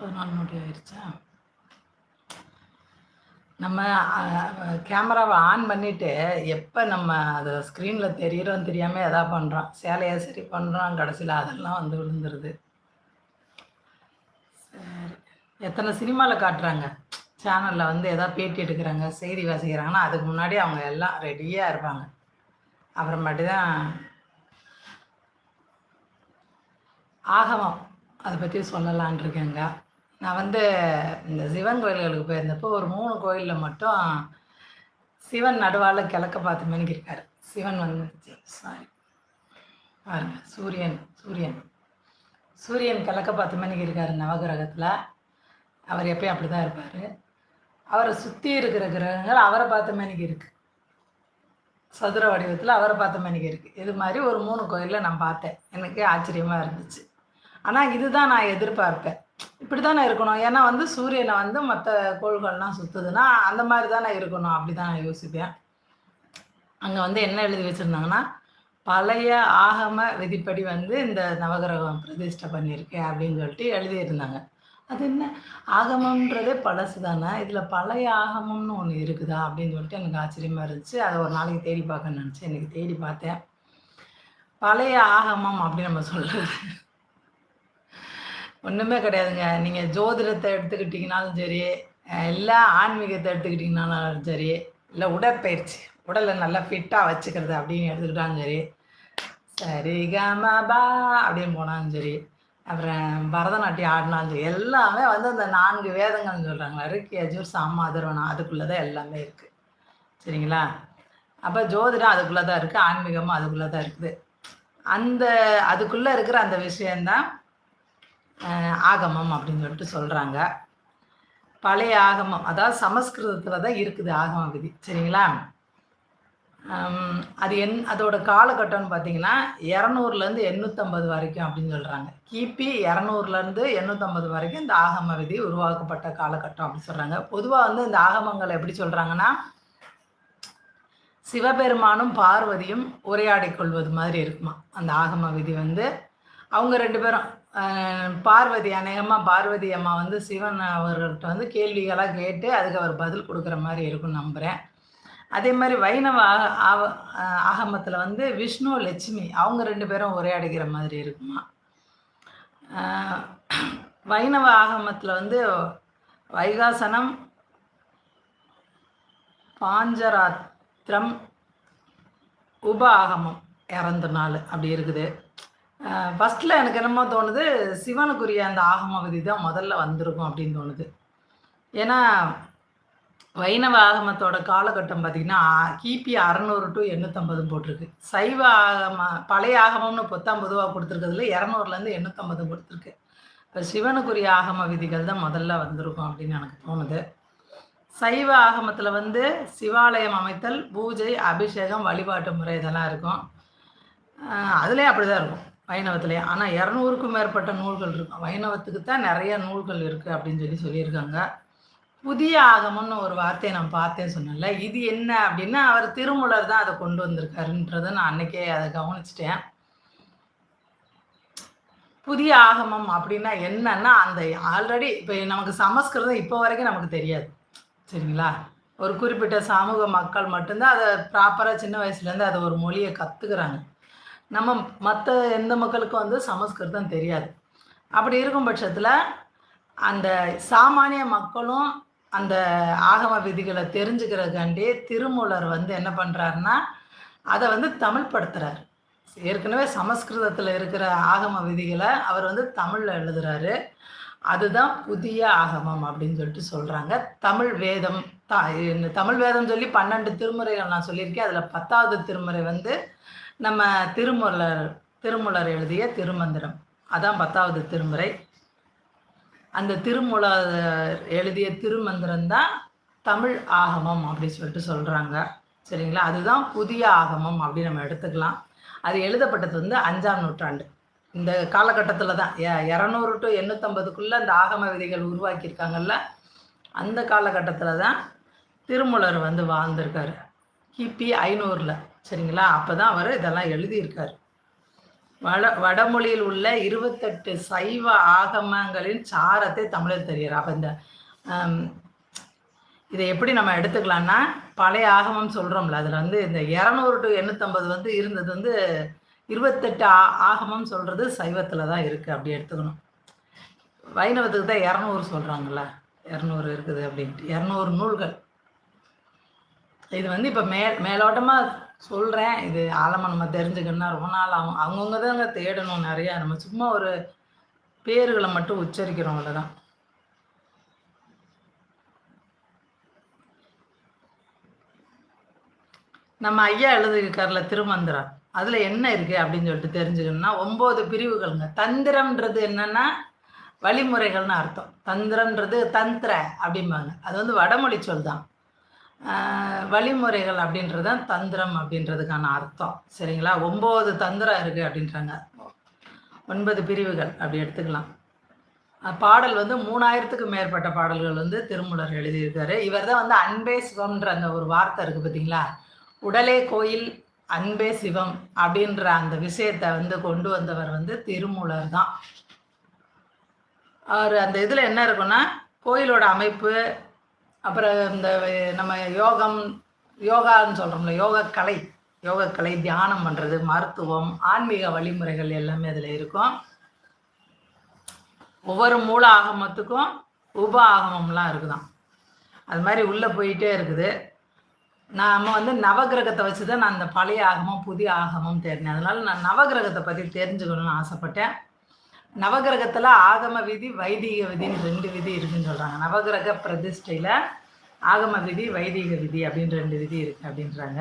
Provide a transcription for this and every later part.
பதினாலு நோட்டி ஆயிடுச்சா? நம்ம கேமராவை ஆன் பண்ணிவிட்டு எப்போ நம்ம அதை ஸ்க்ரீனில் தெரியிறோம் தெரியாமல் எதா பண்ணுறோம் சேலையை சரி பண்ணுறோம் கடைசியில் அதெல்லாம் வந்து விழுந்துருது. சரி. எத்தனை சினிமாவில் காட்டுறாங்க? சேனலில் வந்து எதாவது பேட்டி எடுக்கிறாங்க செய்தி வாசிக்கிறாங்கன்னா அதுக்கு முன்னாடி அவங்க எல்லாம் ரெடியாக இருப்பாங்க. அப்புறமேட்டு தான் ஆகமம் அதை பற்றி சொல்லலான் இருக்கேங்க நான் வந்து இந்த சிவன் கோயில்களுக்கு போயிருந்தப்போ ஒரு மூணு கோயிலில் மட்டும் சிவன் நடுவால் கிழக்க பார்த்து மினுக்கிருக்காரு சிவன் வந்து சாரி. பாருங்க. சூரியன் சூரியன். சூரியன் கிழக்க பார்த்து மினுக்கிருக்காரு இருக்கார் நவகிரகத்தில். அவர் எப்பயும் அப்படி தான் இருப்பார். அவரை சுற்றி இருக்கிற கிரகங்கள் அவரை பார்த்த மணிக்கு இருக்குது சதுர வடிவத்தில் அவரை பார்த்த மணிக்கு இருக்குது இது மாதிரி ஒரு மூணு கோயிலில் நான் பார்த்தேன். எனக்கு ஆச்சரியமாக இருந்துச்சு. ஆனால் இதுதான் நான் எதிர்பார்ப்பேன். இப்படி தானே இருக்கணும். ஏன்னா வந்து சூரியனை வந்து மற்ற கோள்கள்லாம் சுற்றுதுன்னா அந்த மாதிரி தானே இருக்கணும். அப்படி தான் நான் யோசிப்பேன். அங்கே வந்து என்ன எழுதி வச்சுருந்தாங்கன்னா பழைய ஆகம விதிப்படி வந்து இந்த நவகிரகம் பிரதிஷ்டை பண்ணியிருக்கேன் அப்படின்னு சொல்லிட்டு எழுதியிருந்தாங்க. அது என்ன? ஆகமம்ன்றதே பழசு தானே இதில் பழைய ஆகமம்னு ஒன்று இருக்குதா? அப்படின்னு சொல்லிட்டு எனக்கு ஆச்சரியமாக இருந்துச்சு. அதை ஒரு நாளைக்கு தேடி பார்க்க நினச்சி எனக்கு தேடி பார்த்தேன். பழைய ஆகமம் அப்படின்னு நம்ம சொல்கிறது ஒன்றுமே கிடையாதுங்க. நீங்கள் ஜோதிடத்தை எடுத்துக்கிட்டிங்கனாலும் சரி எல்லா ஆன்மீகத்தை எடுத்துக்கிட்டிங்கனாலும் சரி இல்லை உடற்பயிற்சி உடலை நல்லா ஃபிட்டாக வச்சுக்கிறது அப்படின்னு எடுத்துக்கிட்டாலும் சரி சரிகமபா அப்படின்னு போனாலும் சரி அப்புறம் பரதநாட்டியம் ஆடினாலும் சரி எல்லாமே வந்து அந்த நான்கு வேதங்கள்னு சொல்கிறாங்களா இருக்கு யஜூர் சாமா அதுக்குள்ளே தான் எல்லாமே இருக்குது சரிங்களா? அப்போ ஜோதிடம் அதுக்குள்ளே தான் இருக்குது ஆன்மீகமும் அதுக்குள்ளே தான் இருக்குது. அந்த அதுக்குள்ளே இருக்கிற அந்த விஷயந்தான் ஆகமம் அப்படின்னு சொல்லிட்டு சொல்கிறாங்க பழைய ஆகமம் அதாவது சமஸ்கிருதத்தில் தான் இருக்குது ஆகம விதி. சரிங்களா? அது என் அதோட காலகட்டம்னு பார்த்தீங்கன்னா இரநூறுலேருந்து எண்ணூற்றம்பது வரைக்கும் அப்படின்னு சொல்கிறாங்க கிபி இரநூறுலேருந்து எண்ணூற்றம்பது வரைக்கும் இந்த ஆகம விதி உருவாக்கப்பட்ட காலகட்டம் அப்படின்னு சொல்கிறாங்க பொதுவாக வந்து இந்த ஆகமங்களை எப்படி சொல்கிறாங்கன்னா சிவபெருமானும் பார்வதியும் உரையாடி கொள்வது மாதிரி இருக்குமா? அந்த ஆகம விதி வந்து அவங்க ரெண்டு பேரும் பார்வதி அநேகமாக பார்வதி அம்மா வந்து சிவன் அவர்கிட்ட வந்து கேள்விகளாக கேட்டு அதுக்கு அவர் பதில் கொடுக்குற மாதிரி இருக்கும்னு நம்புகிறேன் அதே மாதிரி வைணவ ஆக ஆகமத்தில் வந்து விஷ்ணு லட்சுமி அவங்க ரெண்டு பேரும் உரையாடுகிற மாதிரி இருக்குமா? வைணவ ஆகமத்தில் வந்து வைகாசனம் பாஞ்சராத்திரம் உப ஆகமம் இறந்த நாள் அப்படி இருக்குது. ஃபஸ்ட்டில் எனக்கு என்னமோ தோணுது சிவனுக்குரிய அந்த ஆகம விதி தான் முதல்ல வந்திருக்கும் அப்படின்னு தோணுது. ஏன்னா வைணவ ஆகமத்தோட காலகட்டம் பார்த்திங்கன்னா கிபி அறநூறு டு எண்ணூற்றம்பது போட்டிருக்கு. சைவ ஆகம பழைய ஆகமம்னு பொத்தாம் பொதுவாக கொடுத்துருக்கிறதுல இரநூறுலேருந்து எண்ணூற்றம்பது கொடுத்துருக்கு. இப்போ சிவனுக்குரிய ஆகம விதிகள் தான் முதல்ல வந்திருக்கும் அப்படின்னு எனக்கு தோணுது. சைவ ஆகமத்தில் வந்து சிவாலயம் அமைத்தல் பூஜை அபிஷேகம் வழிபாட்டு முறை இதெல்லாம் இருக்கும். அதுலேயே அப்படி தான் இருக்கும். வைணவத்துலேயே ஆனால் இரநூறுக்கும் மேற்பட்ட நூல்கள் இருக்கும். வைணவத்துக்கு தான் நிறைய நூல்கள் இருக்குது அப்படின்னு சொல்லி சொல்லியிருக்காங்க. புதிய ஆகமம்னு ஒரு வார்த்தையை நான் பார்த்தேன் சொன்னேன்ல. இது என்ன அப்படின்னா அவர் திருமூலர் தான் அதை கொண்டு வந்திருக்காருன்றதை நான் அன்னைக்கே அதை கவனிச்சிட்டேன். புதிய ஆகமம் அப்படின்னா என்னன்னா அந்த ஆல்ரெடி இப்போ நமக்கு சமஸ்கிருதம் இப்போ வரைக்கும் நமக்கு தெரியாது. சரிங்களா? ஒரு குறிப்பிட்ட சமூக மக்கள் மட்டும்தான் அதை ப்ராப்பராக சின்ன வயசுலேருந்து அதை ஒரு மொழியை கற்றுக்குறாங்க நம்ம மற்ற எந்த மக்களுக்கும் வந்து சமஸ்கிருதம் தெரியாது. அப்படி இருக்கும் பட்சத்தில் அந்த சாமானிய மக்களும் அந்த ஆகம விதிகளை தெரிஞ்சுக்கிறதுக்காண்டி திருமூலர் வந்து என்ன பண்ணுறாருன்னா அதை வந்து தமிழ் படுத்துகிறார் ஏற்கனவே சமஸ்கிருதத்தில் இருக்கிற ஆகம விதிகளை அவர் வந்து தமிழில் எழுதுகிறாரு அதுதான் புதிய ஆகமம் அப்படின்னு சொல்லிட்டு சொல்கிறாங்க தமிழ் வேதம் த தமிழ் வேதம் சொல்லி பன்னெண்டு திருமுறைகள் நான் சொல்லியிருக்கேன். அதில் பத்தாவது திருமுறை வந்து நம்ம திருமுலர் திருமுலர் எழுதிய திருமந்திரம். அதான் பத்தாவது திருமுறை. அந்த திருமுலர் எழுதிய திருமந்திரம் தான் தமிழ் ஆகமம் அப்படின்னு சொல்லிட்டு சொல்கிறாங்க சரிங்களா? அதுதான் புதிய ஆகமம் அப்படின்னு நம்ம எடுத்துக்கலாம். அது எழுதப்பட்டது வந்து அஞ்சாம் நூற்றாண்டு. இந்த காலகட்டத்தில் தான். இரநூறு டு எண்ணூற்றம்பதுக்குள்ளே அந்த ஆகம விதிகள் உருவாக்கியிருக்காங்கல்ல? அந்த காலகட்டத்தில் தான் திருமூலர் வந்து வாழ்ந்திருக்காரு. கிபி ஐநூறில். சரிங்களா? அப்போ தான் அவர் இதெல்லாம் எழுதியிருக்கார். வட வடமொழியில் உள்ள இருபத்தெட்டு சைவ ஆகமங்களின் சாரத்தை தமிழில் தெரிகிறார். அப்போ இந்த இதை எப்படி நம்ம எடுத்துக்கலாம்னா பழைய ஆகமம் சொல்கிறோம்ல அதில் வந்து இந்த இரநூறு டு எண்ணூற்றம்பது வந்து இருந்தது வந்து இருபத்தெட்டு ஆ ஆகமம் சொல்கிறது சைவத்தில் தான் இருக்குது அப்படி எடுத்துக்கணும். வைணவத்துக்கு தான் இரநூறு சொல்கிறாங்கல்ல இரநூறு இருக்குது அப்படின்ட்டு. இரநூறு நூல்கள். இது வந்து இப்போ மே மேலோட்டமாக சொல்கிறேன் இது ஆழமாக நம்ம தெரிஞ்சுக்கணும்னா ரொம்ப நாள் ஆகும். அவங்கவுங்க தாங்க தேடணும் நிறையா. நம்ம சும்மா ஒரு பேர்களை மட்டும் உச்சரிக்கிறோம் அவ்வளோதான் நம்ம ஐயா எழுதியிருக்கார்ல திருமந்திரம் அதில் என்ன இருக்குது அப்படின்னு சொல்லிட்டு தெரிஞ்சுக்கணும்னா ஒம்பது பிரிவுகள்ங்க. தந்திரம்ன்றது என்னன்னா வழிமுறைகள்னு அர்த்தம். தந்திரன்றது தந்திர அப்படிம்பாங்க. அது வந்து வடமொழி சொல் தான் வழிமுறைகள் அப்படின்றது தான் தந்திரம் அப்படின்றதுக்கான அர்த்தம். சரிங்களா? ஒம்பது தந்திரம் இருக்குது அப்படின்றாங்க. ஒன்பது பிரிவுகள். அப்படி எடுத்துக்கலாம். பாடல் வந்து மூணாயிரத்துக்கு மேற்பட்ட பாடல்கள் வந்து திருமூலர் எழுதியிருக்காரு. இவர் தான் வந்து அன்பே சிவம்ன்ற அந்த ஒரு வார்த்தை இருக்குது பார்த்தீங்களா உடலே கோயில் அன்பே சிவம் அப்படின்ற அந்த விஷயத்தை வந்து கொண்டு வந்தவர் வந்து திருமூலர் தான் அவர் அந்த இதில் என்ன இருக்குன்னா கோயிலோட அமைப்பு அப்புறம் இந்த நம்ம யோகம் யோகான்னு சொல்கிறோம்ல யோக கலை யோகக்கலை தியானம் பண்ணுறது மருத்துவம் ஆன்மீக வழிமுறைகள் எல்லாமே அதில் இருக்கும். ஒவ்வொரு மூல ஆகமத்துக்கும் உப ஆகமம்லாம் இருக்குதான். அது மாதிரி உள்ளே போயிட்டே இருக்குது. நாம் வந்து நவகிரகத்தை வச்சு தான் நான் அந்த பழைய ஆகமம் புதிய ஆகமம் தேடினேன். அதனால நான் நவகிரகத்தை பற்றி தெரிஞ்சுக்கணும்னு ஆசைப்பட்டேன். நவகிரகத்தில் ஆகம விதி வைதிக விதின்னு ரெண்டு விதி இருக்குன்னு சொல்கிறாங்க நவகிரக பிரதிஷ்டையில் ஆகம விதி வைதிக விதி அப்படின்னு ரெண்டு விதி இருக்கு அப்படின்றாங்க.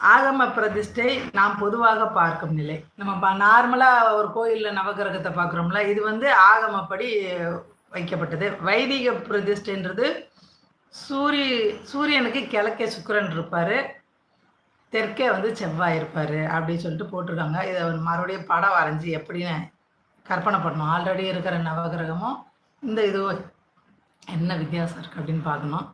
ஆகம பிரதிஷ்டை நாம் பொதுவாக பார்க்கும் நிலை. நம்ம நார்மலாக ஒரு கோயிலில் நவகிரகத்தை பார்க்குறோம்ல இது வந்து ஆகமப்படி வைக்கப்பட்டது. வைதிக பிரதிஷ்டைன்றது சூரிய சூரியனுக்கு கிழக்கே சுக்கரன் இருப்பார் தெற்கே வந்து செவ்வாய் இருப்பார் அப்படின்னு சொல்லிட்டு போட்டிருக்காங்க. இதை மறுபடியும் படம் வரைஞ்சி எப்படின்னு கற்பனை பண்ணணும் ஆல்ரெடி இருக்கிற நவகிரகமும் இந்த இதுவும் என்ன வித்தியாசம் இருக்குது அப்படின்னு பார்க்கணும்.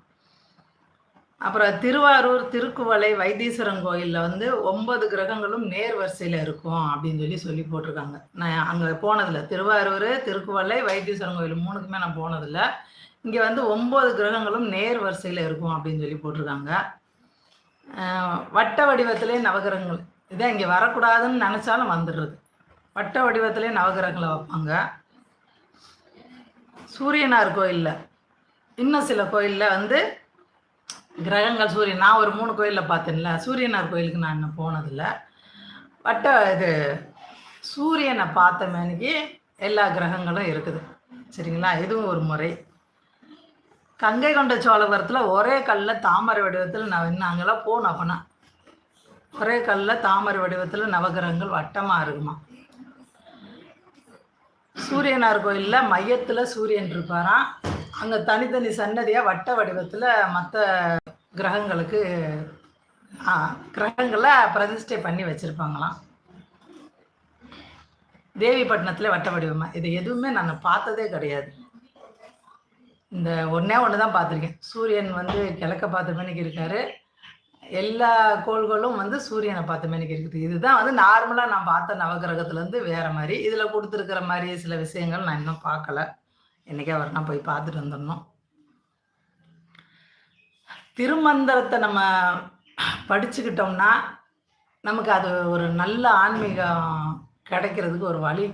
அப்புறம் திருவாரூர் திருக்குவளை வைத்தீஸ்வரன் கோயிலில் வந்து ஒன்பது கிரகங்களும் நேர் வரிசையில் இருக்கும் அப்படின்னு சொல்லி சொல்லி போட்டிருக்காங்க. நான் அங்கே போனதில்லை. திருவாரூர் திருக்குவளை வைத்தீஸ்வரன் கோயில் மூணுக்குமே நான் போனதில்லை. இங்கே வந்து ஒம்பது கிரகங்களும் நேர் வரிசையில் இருக்கும் அப்படின்னு சொல்லி போட்டிருக்காங்க. வட்ட வடிவத்திலே நவகிரகங்கள். இதான் இங்கே வரக்கூடாதுன்னு நினச்சாலும் வந்துடுறது. வட்ட வடிவத்திலே நவகிரகங்களை வைப்பாங்க. சூரியனார் கோயிலில் இன்னும் சில கோயிலில் வந்து கிரகங்கள் சூரியன். நான் ஒரு மூணு கோயிலில் பார்த்தேன்ல. சூரியனார் கோயிலுக்கு நான் இன்னும் போனதில்ல. வட்ட இது சூரியனை பார்த்த மேனிக்கு எல்லா கிரகங்களும் இருக்குது. சரிங்களா? இதுவும் ஒரு முறை. கங்கை கொண்ட சோழபுரத்தில் ஒரே கல்லில் தாமரை வடிவத்தில் நான் இன்னும் அங்கெல்லாம் போகணும் அப்போனா. ஒரே கல்லில் தாமரை வடிவத்தில் நவகிரகங்கள் வட்டமாக இருக்குமா? சூரியனார் கோயிலில் மையத்தில் சூரியன் இருப்பாராம். அங்கே தனித்தனி சன்னதியாக வட்ட வடிவத்தில் மற்ற கிரகங்களுக்கு கிரகங்களை பிரதிஷ்டை பண்ணி வச்சுருப்பாங்களாம். தேவிப்பட்டினத்தில் வட்ட வடிவமாக இது எதுவுமே நான் பார்த்ததே கிடையாது. இந்த ஒன்றே ஒன்று தான் பார்த்துருக்கேன். சூரியன் வந்து கிழக்க பார்த்த மணிக்கு இருக்காரு. எல்லா கோள்களும் வந்து சூரியனை பார்த்த மணிக்கு இருக்குது. இதுதான் வந்து நார்மலாக நான் பார்த்த நவகிரகத்துலேருந்து வேறு மாதிரி. இதில் கொடுத்துருக்கிற மாதிரி சில விஷயங்கள் நான் இன்னும் பார்க்கல. என்றைக்கே அவர் போய் பார்த்துட்டு வந்துடணும். திருமந்திரத்தை நம்ம படிச்சுக்கிட்டோம்னா நமக்கு அது ஒரு நல்ல ஆன்மீகம் கிடைக்கிறதுக்கு ஒரு வழி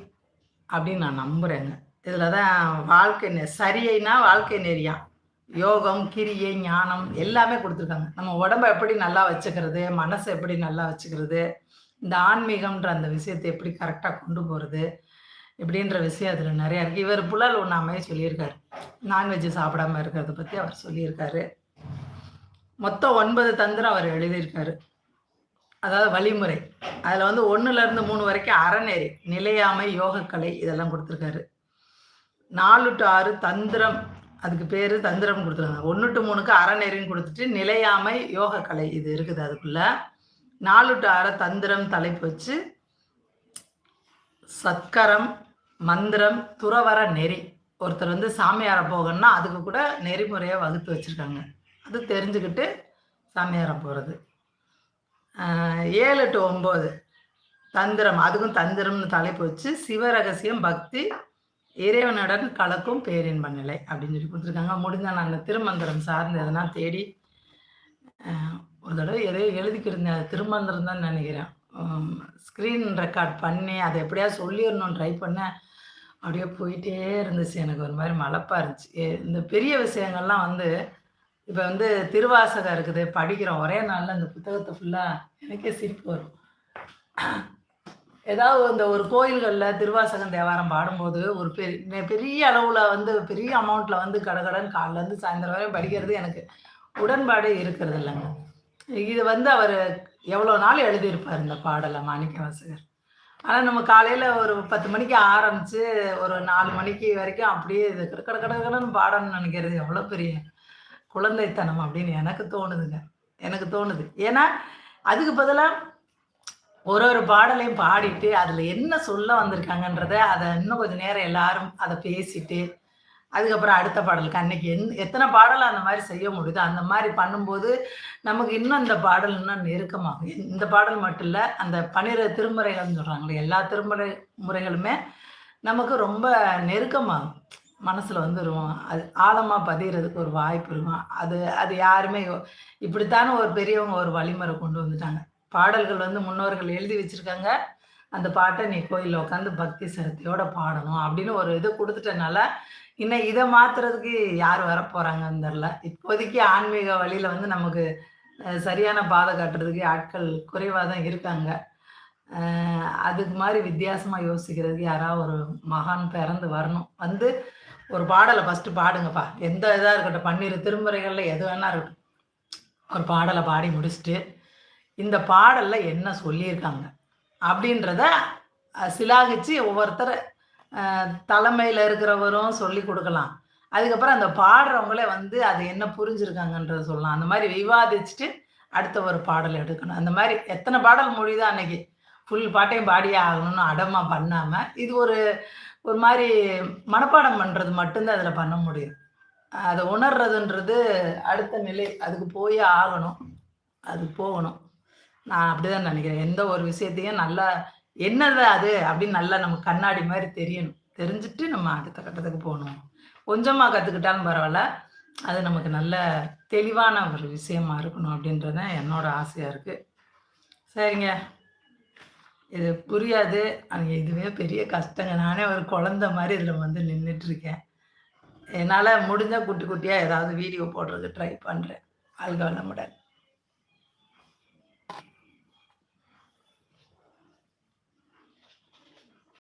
அப்படின்னு நான் நம்புகிறேங்க இதில் தான் வாழ்க்கை நெ சரியைனா வாழ்க்கை நெறியான் யோகம் கிரியை ஞானம் எல்லாமே கொடுத்துருக்காங்க. நம்ம உடம்ப எப்படி நல்லா வச்சுக்கிறது மனசை எப்படி நல்லா வச்சுக்கிறது இந்த ஆன்மீகம்ன்ற அந்த விஷயத்தை எப்படி கரெக்டாக கொண்டு போகிறது இப்படின்ற விஷயம் அதில் நிறையா இருக்குது இவர் புலல் உண்ணாமே சொல்லியிருக்காரு. நான்வெஜ் சாப்பிடாம இருக்கிறத பற்றி அவர் சொல்லியிருக்காரு. மொத்தம் ஒன்பது தந்திரம் அவர் எழுதியிருக்காரு. அதாவது வழிமுறை. அதில் வந்து ஒன்றுலேருந்து மூணு வரைக்கும் அறநெறி நிலையாமை யோகக்கலை இதெல்லாம் கொடுத்துருக்காரு. நாலு டு ஆறு தந்திரம் அதுக்கு பேர் தந்திரம் கொடுத்துருக்காங்க. ஒன்று டு மூணுக்கு அறநெறின்னு கொடுத்துட்டு நிலையாமை யோகக்கலை இது இருக்குது அதுக்குள்ள. நாலு டு அற தந்திரம் தலைப்பு வச்சு சத்கரம் மந்திரம் துறவர நெறி. ஒருத்தர் வந்து சாமியார போகணும்னா அதுக்கு கூட நெறிமுறையாக வகுத்து வச்சுருக்காங்க. அது தெரிஞ்சுக்கிட்டு சாமியார போகிறது ஏழு டு ஒம்பது தந்திரம். அதுக்கும் தந்திரம்னு தலைப்பு வச்சு சிவரகசியம் பக்தி இறைவனுடன் கலக்கும் பேரின்ப நிலை அப்படின்னு சொல்லி கொடுத்துருக்காங்க. முடிஞ்ச நான் அந்த திருமந்திரம் சார்ந்து எதனா தேடி ஒரு தடவை எதையோ எழுதிக்கிருந்தேன் அது திருமந்திரம் தான் நினைக்கிறேன். ஸ்க்ரீன் ரெக்கார்ட் பண்ணி அதை எப்படியா சொல்லிடணும் ட்ரை பண்ணேன் அப்படியே போயிட்டே இருந்துச்சு. எனக்கு ஒரு மாதிரி மலப்பாக இருந்துச்சு. இந்த பெரிய விஷயங்கள்லாம் வந்து இப்போ வந்து திருவாசகம் இருக்குது படிக்கிறோம். ஒரே நாளில் இந்த புத்தகத்தை ஃபுல்லாக எனக்கே சிரிப்பு வரும். ஏதாவது இந்த ஒரு கோயில்களில் திருவாசகம் தேவாரம் பாடும்போது ஒரு பெரிய பெரிய அளவில் வந்து பெரிய அமௌண்ட்டில் வந்து கடகடன் காலிலேருந்து சாயந்தரம் வரையும் படிக்கிறது எனக்கு உடன்பாடு இருக்கிறது இல்லைங்க. இது வந்து அவர் எவ்வளோ நாள் எழுதியிருப்பார் இந்த பாடலை மாணிக்க வாசகர். ஆனால் நம்ம காலையில் ஒரு பத்து மணிக்கு ஆரம்பித்து ஒரு நாலு மணிக்கு வரைக்கும் அப்படியே இது கட கட கடன்னு பாடணும்னு நினைக்கிறது எவ்வளோ பெரிய குழந்தைத்தனம் அப்படின்னு எனக்கு தோணுதுங்க. எனக்கு தோணுது. ஏன்னா அதுக்கு பதிலாக ஒரு ஒரு பாடலையும் பாடிட்டு அதில் என்ன சொல்ல வந்திருக்காங்கன்றத அதை இன்னும் கொஞ்சம் நேரம் எல்லாரும் அதை பேசிட்டு அதுக்கப்புறம் அடுத்த பாடலுக்கு அன்னைக்கு என் எத்தனை பாடல் அந்த மாதிரி செய்ய முடியுதோ அந்த மாதிரி பண்ணும்போது நமக்கு இன்னும் இந்த பாடல் இன்னும் நெருக்கமாகும். இந்த- பாடல் மட்டும் இல்லை அந்த பன்னிரு திருமுறைகள்னு சொல்கிறாங்களே எல்லா திருமுறை முறைகளுமே நமக்கு ரொம்ப நெருக்கமாகும். மனசில் வந்துடுவோம் அது ஆழமாக பதிகிறதுக்கு ஒரு வாய்ப்பு இருக்கும். அது அது யாருமே இப்படித்தானே ஒரு பெரியவங்க ஒரு வழிமுறை கொண்டு வந்துட்டாங்க. பாடல்கள் வந்து முன்னோர்கள் எழுதி வச்சிருக்காங்க. அந்த பாட்டை நீ கோயிலில் உட்காந்து பக்தி சிரத்தையோட பாடணும் அப்படின்னு ஒரு இது கொடுத்துட்டனால இன்னும் இதை மாத்துறதுக்கு யார் வரப்போகிறாங்கன்னு தெரில இப்போதைக்கு ஆன்மீக வழியில் வந்து நமக்கு சரியான பாதை காட்டுறதுக்கு ஆட்கள் குறைவாக தான் இருக்காங்க அதுக்கு மாதிரி வித்தியாசமாக யோசிக்கிறதுக்கு யாராவது ஒரு மகான் பிறந்து வரணும். வந்து ஒரு பாடலை ஃபஸ்ட்டு பாடுங்கப்பா. எந்த இதாக இருக்கட்டும் பன்னிரு திருமுறைகளில் எது வேணா இருக்கட்டும். ஒரு பாடலை பாடி முடிச்சுட்டு இந்த பாடலில் என்ன சொல்லியிருக்காங்க? அப்படின்றத சிலாகிச்சு ஒவ்வொருத்தர் தலைமையில் இருக்கிறவரும் சொல்லி கொடுக்கலாம். அதுக்கப்புறம் அந்த பாடுறவங்களே வந்து அது என்ன புரிஞ்சிருக்காங்கன்றத சொல்லலாம். அந்த மாதிரி விவாதிச்சுட்டு அடுத்த ஒரு பாடல் எடுக்கணும். அந்த மாதிரி எத்தனை பாடல் மொழிதான் அன்னைக்கு ஃபுல் பாட்டையும் பாடியே ஆகணும்னு அடமா பண்ணாமல் இது ஒரு ஒரு மாதிரி மனப்பாடம் பண்ணுறது மட்டும்தான் அதில் பண்ண முடியும். அதை உணர்றதுன்றது அடுத்த நிலை அதுக்கு போயே ஆகணும். அது போகணும். நான் அப்படிதான் நினைக்கிறேன். எந்த ஒரு விஷயத்தையும் நல்லா என்னது அது அப்படின்னு நல்லா நம்ம கண்ணாடி மாதிரி தெரியணும். தெரிஞ்சுட்டு நம்ம அடுத்த கட்டத்துக்கு போகணும். கொஞ்சமாக கற்றுக்கிட்டாலும் பரவாயில்ல. அது நமக்கு நல்ல தெளிவான ஒரு விஷயமா இருக்கணும் அப்படின்றது என்னோட ஆசையாக இருக்குது சரிங்க. இது புரியாது. ஆனால் இதுவே பெரிய கஷ்டங்க. நானே ஒரு குழந்த மாதிரி இதில் வந்து நின்றுட்டு இருக்கேன். என்னால் முடிஞ்ச குட்டி குட்டியாக ஏதாவது வீடியோ போடுறதுக்கு ட்ரை பண்ணுறேன் அல்காலமுடன்